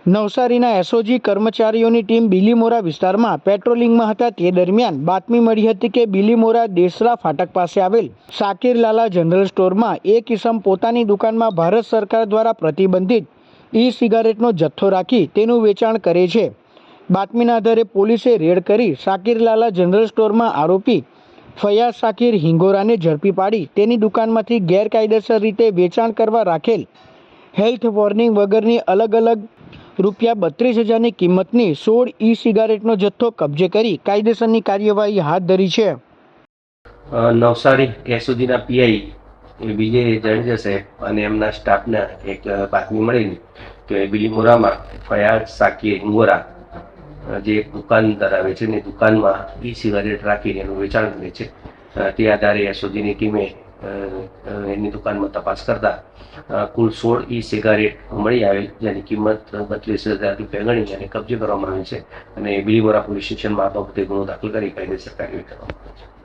નવસારીના એસઓજી કર્મચારીઓની ટીમ બિલીમોરા વિસ્તારમાં પેટ્રોલિંગમાં હતા. તે દરમિયાન બાતમી મળી હતી કે બિલીમોરા દેસરા ફાટક પાસે આવેલ શાકીરલાલા જનરલ સ્ટોરમાં એક ઇસમ પોતાની દુકાનમાં ભારત સરકાર દ્વારા પ્રતિબંધિત ઈ સિગારેટનો જથ્થો રાખી તેનું વેચાણ કરે છે. બાતમીના આધારે પોલીસે રેડ કરી શાકીરલાલા જનરલ સ્ટોરમાં આરોપી ફયાઝ સાકીર હિંગોરાને ઝડપી પાડી તેની દુકાનમાંથી ગેરકાયદેસર રીતે વેચાણ કરવા રાખેલ હેલ્થ વોર્નિંગ વગરની અલગ અલગ રૂપિયા બત્રીસ હજારની કિંમતની સોળ ઈ સિગારેટનો જથ્થો કબજે કરી કાયદેસરની કાર્યવાહી હાથ ધરી છે. નવસારી એસઓજીના પીઆઈ એ વિજય જાડેજા સાહેબ અને એમના સ્ટાફને એક બાતમી મળેલી કે બિલીમોરામાં ફયાજ સાકીર હિંગોરા જે એક દુકાન ધરાવે છે ને દુકાનમાં ઈ સિગારેટ રાખીને એનું વેચાણ કરે છે. તે આધારે એસઓજીની ટીમે એની દુકાનમાં તપાસ કરતા કુલ સોળ ઈ સિગારેટ મળી આવેલ, જેની કિંમત બત્રીસ હજાર રૂપિયા ગણી અને કબજે કરવામાં આવે છે. અને બિલીમોરા પોલીસ સ્ટેશનમાં આ બાબતે ગુનો દાખલ કરી કાયદેસર કાર્યવાહી કરવામાં આવે છે.